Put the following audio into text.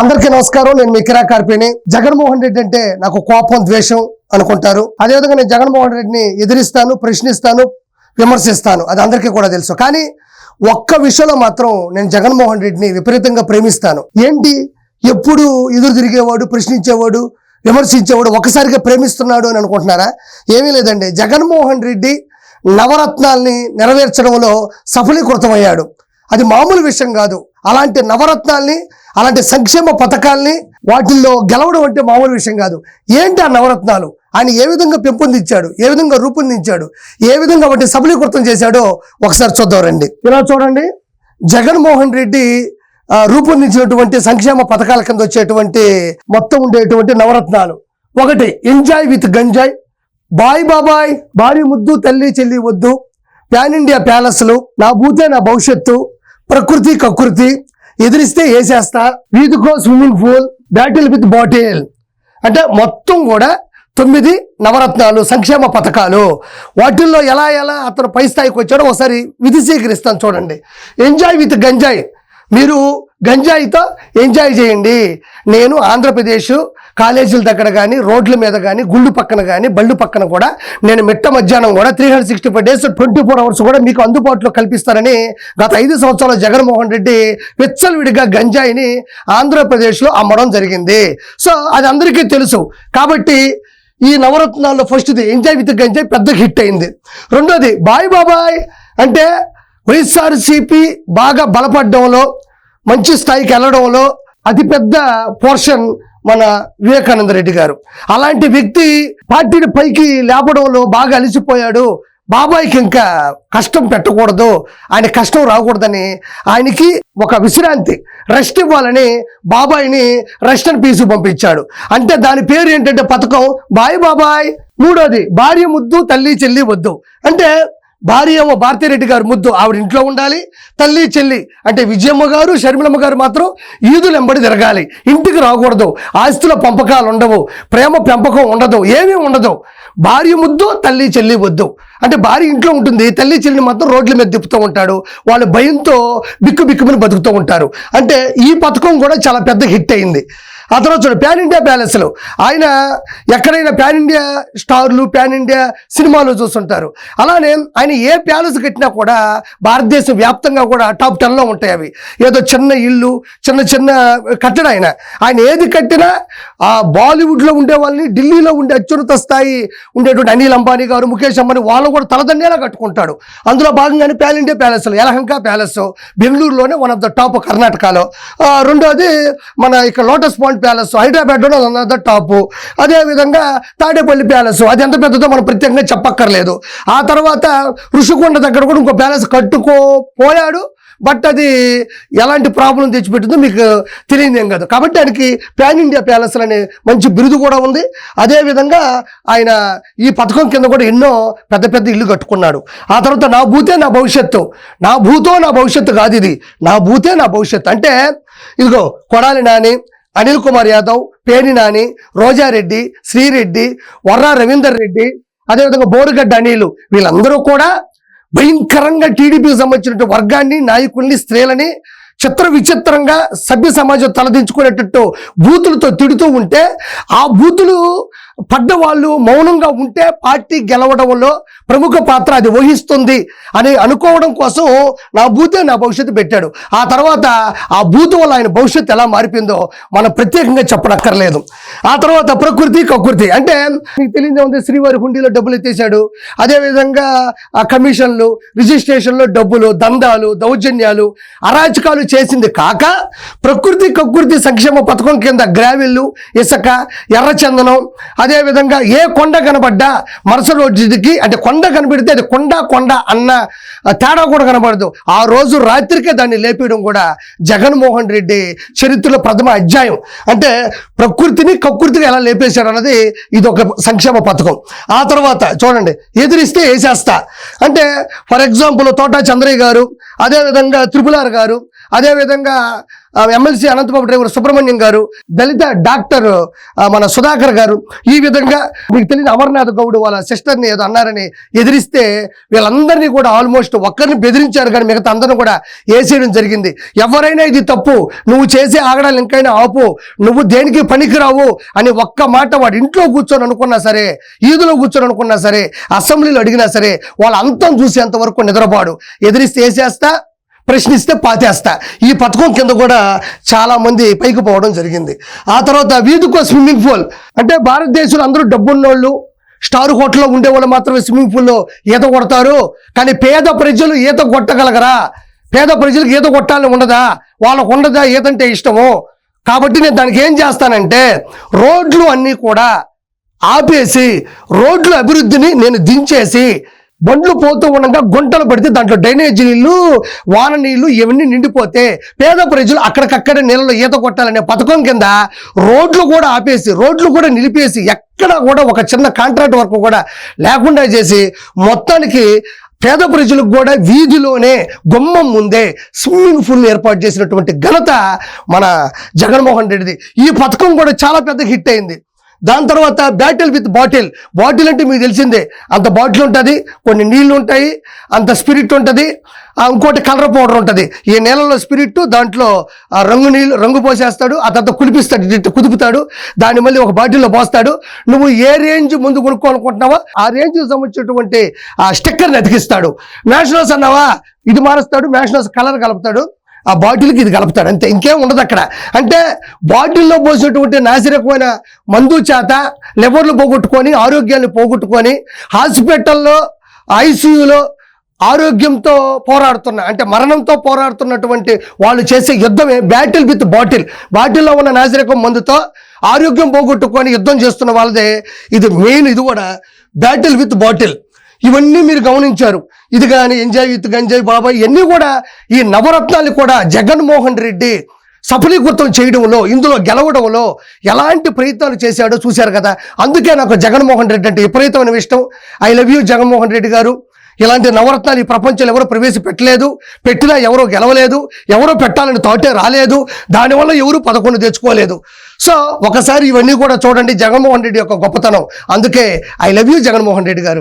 అందరికీ నమస్కారం. నేను మీ కిరా కార్పిని. జగన్మోహన్ రెడ్డి అంటే నాకు కోపం ద్వేషం అనుకుంటారు. అదేవిధంగా నేను జగన్మోహన్ రెడ్డిని ఎదిరిస్తాను ప్రశ్నిస్తాను విమర్శిస్తాను. అది అందరికీ కూడా తెలుసు. కానీ ఒక్క విషయంలో మాత్రం నేను జగన్మోహన్ రెడ్డిని విపరీతంగా ప్రేమిస్తాను. ఏంటి? ఎప్పుడు ఎదురు తిరిగేవాడు ప్రశ్నించేవాడు విమర్శించేవాడు ఒకసారిగా ప్రేమిస్తున్నాడు అని అనుకుంటున్నారా? ఏమీ లేదండి. జగన్మోహన్ రెడ్డి నవరత్నాల్ని నెరవేర్చడంలో సఫలీకృతమయ్యాడు. అది మామూలు విషయం కాదు. అలాంటి నవరత్నాల్ని అలాంటి సంక్షేమ పథకాల్ని వాటిల్లో గెలవడం అంటే మామూలు విషయం కాదు. ఏంటి ఆ నవరత్నాలు? ఆయన ఏ విధంగా పెంపొందించాడు? ఏ విధంగా రూపొందించాడు? ఏ విధంగా వాటిని సబలీకృతం చేశాడో ఒకసారి చూద్దాం రండి. ఇలా చూడండి. జగన్మోహన్ రెడ్డి రూపొందించినటువంటి సంక్షేమ పథకాల కింద వచ్చేటువంటి మొత్తం ఉండేటువంటి నవరత్నాలు. ఒకటి ఎంజాయ్ విత్ గంజాయ్. బాయ్ బాబాయ్ భారీ ముద్దు తల్లి చెల్లి వద్దు. ప్యాన్ ఇండియా ప్యాలెస్లు నా భూతే నా భవిష్యత్తు. ప్రకృతి కకృతి. ఎదిరిస్తే వేసేస్తా. వీధికో swimming pool battle with bottle. అంటే మొత్తం కూడా తొమ్మిది నవరత్నాలు సంక్షేమ పథకాలు. వాటిల్లో ఎలా ఎలా అతను పై స్థాయికి వచ్చాడో ఒకసారి విధి స్వీకరిస్తాను చూడండి. ఎంజాయ్ విత్ గంజాయ్ మీరు గంజాయితో ఎంజాయ్ చేయండి. నేను ఆంధ్రప్రదేశ్ కాలేజీల దగ్గర కానీ రోడ్ల మీద కానీ గుళ్ళు పక్కన కానీ బళ్ళు పక్కన కూడా నేను మిట్ట మధ్యాహ్నం కూడా three hundred sixty five days twenty four hours కూడా మీకు అందుబాటులో కల్పిస్తారని గత ఐదు సంవత్సరాల జగన్మోహన్ రెడ్డి విచ్చలవిడిగా గంజాయిని ఆంధ్రప్రదేశ్లో అమ్మడం జరిగింది. సో అది అందరికీ తెలుసు. కాబట్టి ఈ నవరత్నాల్లో ఫస్ట్ది ఎంజాయ్ విత్ గంజాయ్ పెద్ద హిట్ అయింది. రెండోది బాయ్ బాబాయ్ అంటే వైఎస్ఆర్సీపీ బాగా బలపడడంలో మంచి స్థాయికి వెళ్ళడంలో అతిపెద్ద పోర్షన్ మన వివేకానంద రెడ్డి గారు. అలాంటి వ్యక్తి పార్టీని పైకి లేపడంలో బాగా అలిసిపోయాడు. బాబాయ్కి ఇంకా కష్టం పెట్టకూడదు. ఆయన కష్టం రాకూడదని ఆయనకి ఒక విశ్రాంతి రెస్ట్ ఇవ్వాలని బాబాయ్ని రెస్ట్ అని పీసు పంపించాడు. అంటే దాని పేరు ఏంటంటే పథకం బాయ్ బాబాయ్ మూడోది భార్య ముద్దు తల్లి చెల్లి వద్దు. అంటే భార్య ఏమో భారతిరెడ్డి గారు ముద్దు ఆవిడ ఇంట్లో ఉండాలి తల్లి చెల్లి అంటే విజయమ్మ గారు షర్మిలమ్మ గారు మాత్రం ఈదులు ఎంబడి తిరగాలి. ఇంటికి రాకూడదు ఆస్తుల పంపకాలు ఉండవు ప్రేమ పెంపకం ఉండదు ఏమీ ఉండదు. భార్య ముద్దు తల్లి చెల్లి వద్దు అంటే భార్య ఇంట్లో ఉంటుంది తల్లి చెల్లిని మాత్రం రోడ్ల మీద తిప్పుతూ ఉంటాడు వాళ్ళు భయంతో బిక్కు బిక్కుమని బతుకుతూ ఉంటారు. అంటే ఈ పథకం కూడా చాలా పెద్ద హిట్ అయింది. ఆ తర్వాత చూడు ప్యాన్ ఇండియా ప్యాలెస్లు ఆయన ఎక్కడైనా ప్యాన్ ఇండియా స్టార్లు ప్యాన్ ఇండియా సినిమాలు చూస్తుంటారు. అలానే ఆయన ఏ ప్యాలెస్ కట్టినా కూడా భారతదేశం వ్యాప్తంగా కూడా టాప్ టెన్లో ఉంటాయి అవి. ఏదో చిన్న ఇల్లు చిన్న చిన్న కట్టడం ఆయన. ఆయన ఏది కట్టినా ఆ బాలీవుడ్లో ఉండే వాళ్ళని ఢిల్లీలో ఉండే అత్యున్నత స్థాయి ఉండేటువంటి అనిల్ అంబానీ గారు ముఖేష్ అంబానీ వాళ్ళు కూడా తలదండేలా కట్టుకుంటాడు. అందులో భాగంగానే ప్యాన్ ఇండియా ప్యాలెస్లు యలహంక ప్యాలెస్ బెంగళూరులోనే వన్ ఆఫ్ ద టాప్ కర్ణాటకలో. రెండోది మన ఇక్కడ లోటస్ పాయింట్ ప్యాలెస్. హైదరాబాద్లో వన్ ఆఫ్ ద టాప్. అదేవిధంగా తాడేపల్లి ప్యాలెస్. అది ఎంత పెద్దదో మనం ప్రత్యేకంగా చెప్పక్కర్లేదు. ఆ తర్వాత ఋషికొండ దగ్గర కూడా ఇంకో ప్యాలెస్ కట్టుకోపోయాడు. బట్ అది ఎలాంటి ప్రాబ్లం తెచ్చిపెట్టిందో మీకు తెలియదేం కాదు. కాబట్టి ఆయనకి ప్యాన్ ఇండియా ప్యాలెస్ అనే మంచి బిరుదు కూడా ఉంది. అదేవిధంగా ఆయన ఈ పథకం కింద కూడా ఎన్నో పెద్ద పెద్ద ఇల్లు కట్టుకున్నాడు. ఆ తర్వాత నా భూతే నా భవిష్యత్తు. నా భూతో నా భవిష్యత్తు కాదు ఇది. నా భూతే నా భవిష్యత్తు. అంటే ఇదిగో కొడాలి నాని అనిల్ కుమార్ యాదవ్ పేని నాని రోజారెడ్డి శ్రీరెడ్డి వర్రా రవీందర్ రెడ్డి అదేవిధంగా బోరుగడ్డ అనిలు వీళ్ళందరూ కూడా భయంకరంగా టీడీపీకి సంబంధించిన వర్గాన్ని నాయకుల్ని స్త్రీలని చిత్ర విచిత్రంగా సభ్య సమాజం తలదించుకునేటట్టు బూతులతో తిడుతూ ఉంటే ఆ బూతులు పడ్డ వాళ్ళు మౌనంగా ఉంటే పార్టీ గెలవడంలో ప్రముఖ పాత్ర అది వహిస్తుంది అని అనుకోవడం కోసం నా భూతే నా భవిష్యత్తు పెట్టాడు. ఆ తర్వాత ఆ భూత వల్ల ఆయన భవిష్యత్తు ఎలా మారిపోయిందో మనం ప్రత్యేకంగా చెప్పనక్కర్లేదు. ఆ తర్వాత ప్రకృతి కకృతి అంటే మీకు తెలియదే ఉంది శ్రీవారి హుండీలో డబ్బులు ఎత్తేసాడు అదేవిధంగా ఆ కమిషన్లు రిజిస్ట్రేషన్లో డబ్బులు దందాలు దౌర్జన్యాలు అరాచకాలు చేసింది కాక ప్రకృతి కకృతి సంక్షేమ పథకం కింద గ్రావిల్లు ఇసుక ఎర్రచందనం అదేవిధంగా ఏ కొండ కనబడ్డా మరుస రోజుకి అంటే కొండ కనబడితే అది కొండ కొండ అన్న తేడా కూడా కనబడదు. ఆ రోజు రాత్రికే దాన్ని లేపేయడం కూడా జగన్మోహన్ రెడ్డి చరిత్రలో ప్రథమ అధ్యాయం. అంటే ప్రకృతిని కకృతిని ఎలా లేపేశాడు అన్నది ఇది ఒక సంక్షేమ పథకం. ఆ తర్వాత చూడండి ఎదిరిస్తే వేసేస్తా. అంటే ఫర్ ఎగ్జాంపుల్ తోటా చంద్రయ్య గారు అదేవిధంగా త్రిపులార్ గారు అదేవిధంగా ఎమ్మెల్సీ అనంతబాబు డ్రైవర్ సుబ్రహ్మణ్యం గారు దళిత డాక్టర్ మన సుధాకర్ గారు ఈ విధంగా మీకు తెలియని అమర్నాథ్ గౌడ్ వాళ్ళ సిస్టర్ని ఏదో అన్నారని ఎదిరిస్తే వీళ్ళందరినీ కూడా ఆల్మోస్ట్ ఒక్కరిని బెదిరించారు కానీ మిగతా అందరిని కూడా వేసేయడం జరిగింది. ఎవరైనా ఇది తప్పు నువ్వు చేసే ఆగడాలు ఇంకైనా ఆపు నువ్వు దేనికి పనికిరావు అని ఒక్క మాట వాడు ఇంట్లో కూర్చొని అనుకున్నా సరే ఈదులో కూర్చొని అనుకున్నా సరే అసెంబ్లీలో అడిగినా సరే వాళ్ళ అంతం చూసేంత వరకు నిద్రపాడు. ఎదిరిస్తే వేసేస్తా ప్రశ్నిస్తే పాతేస్తా. ఈ పథకం కింద కూడా చాలామంది పైకి పోవడం జరిగింది. ఆ తర్వాత వీధికో స్విమ్మింగ్ పూల్. అంటే భారతదేశంలో అందరూ డబ్బున్నోళ్ళు స్టార్ హోటల్లో ఉండేవాళ్ళు మాత్రమే స్విమ్మింగ్ పూల్లో ఈత కొడతారు. కానీ పేద ప్రజలు ఈత కొట్టగలగరా? పేద ప్రజలకు ఈత కొట్టాలని ఉండదా? వాళ్ళకు ఉండదా? ఈతంటే ఇష్టము. కాబట్టి నేను దానికి ఏం చేస్తానంటే రోడ్లు అన్నీ కూడా ఆపేసి రోడ్ల అభివృద్ధిని నేను దించేసి బండ్లు పోతూ ఉండగా గుంటలు పడితే దాంట్లో డ్రైనేజ్ నీళ్ళు వాన నీళ్ళు ఇవన్నీ నిండిపోతే పేద ప్రజలు అక్కడికక్కడే నీళ్ళలో ఈత కొట్టాలనే పథకం కింద రోడ్లు కూడా ఆపేసి రోడ్లు కూడా నిలిపేసి ఎక్కడ కూడా ఒక చిన్న కాంట్రాక్ట్ వర్క్ కూడా లేకుండా చేసి మొత్తానికి పేద ప్రజలకు కూడా వీధిలోనే గుమ్మం ముందే స్విమ్మింగ్ పూల్ ఏర్పాటు చేసినటువంటి ఘనత మన జగన్మోహన్ రెడ్డిది. ఈ పథకం కూడా చాలా పెద్ద హిట్ అయింది. దాని తర్వాత బ్యాటిల్ విత్ బాటిల్ బాటిల్ అంటే మీకు తెలిసిందే అంత బాటిల్ ఉంటుంది కొన్ని నీళ్ళు ఉంటాయి అంత స్పిరిట్ ఉంటుంది ఆ ఇంకోటి కలర్ పౌడర్ ఉంటుంది. ఈ నీళ్ళలో స్పిరిట్ దాంట్లో ఆ రంగు నీళ్ళు రంగు పోసేస్తాడు ఆ తర్వాత కులిపిస్తాడు కుదుపుతాడు దాన్ని మళ్ళీ ఒక బాటిల్లో పోస్తాడు. నువ్వు ఏ రేంజ్ ముందు కొనుక్కోవాలనుకుంటున్నావా ఆ రేంజ్కి సంబంధించినటువంటి ఆ స్టిక్కర్ని అతికిస్తాడు. మ్యాషనల్స్ అన్నావా? ఇది మారుస్తాడు మ్యాషనల్స్ కలర్ కలుపుతాడు. ఆ బాటిల్కి ఇది కలుపుతాడు. అంతే ఇంకేం ఉండదు అక్కడ. అంటే బాటిల్లో పోసినటువంటి నాసిరకమైన మందు చేత లివర్లు పోగొట్టుకొని ఆరోగ్యాన్ని పోగొట్టుకొని హాస్పిటల్లో ఐసీయూలో ఆరోగ్యంతో పోరాడుతున్న అంటే మరణంతో పోరాడుతున్నటువంటి వాళ్ళు చేసే యుద్ధమే బ్యాటిల్ విత్ బాటిల్ బాటిల్లో ఉన్న నాసిరకం మందుతో ఆరోగ్యం పోగొట్టుకొని యుద్ధం చేస్తున్న వాళ్ళదే. ఇది మెయిన్ ఇది కూడా బ్యాటిల్ విత్ బాటిల్ ఇవన్నీ మీరు గమనించారు. ఇది కానీ ఎంజాయ్ విత్ గంజాయ్ బాబాయ్ ఇవన్నీ కూడా ఈ నవరత్నాలు కూడా జగన్మోహన్ రెడ్డి సఫలీకృతం చేయడంలో ఇందులో గెలవడంలో ఎలాంటి ప్రయత్నాలు చేశాడో చూశారు కదా. అందుకే నాకు జగన్మోహన్ రెడ్డి అంటే విపరీతమైన ఇష్టం. I love you Jaganmohan Reddy garu. ఇలాంటి నవరత్నాలు ఈ ప్రపంచంలో ఎవరో ప్రవేశపెట్టలేదు. పెట్టినా ఎవరో గెలవలేదు. ఎవరో పెట్టాలని తాటే రాలేదు. దానివల్ల ఎవరు పదకొండు తెచ్చుకోలేదు. సో ఒకసారి ఇవన్నీ కూడా చూడండి జగన్మోహన్ రెడ్డి యొక్క గొప్పతనం. అందుకే I love you Jaganmohan Reddy garu.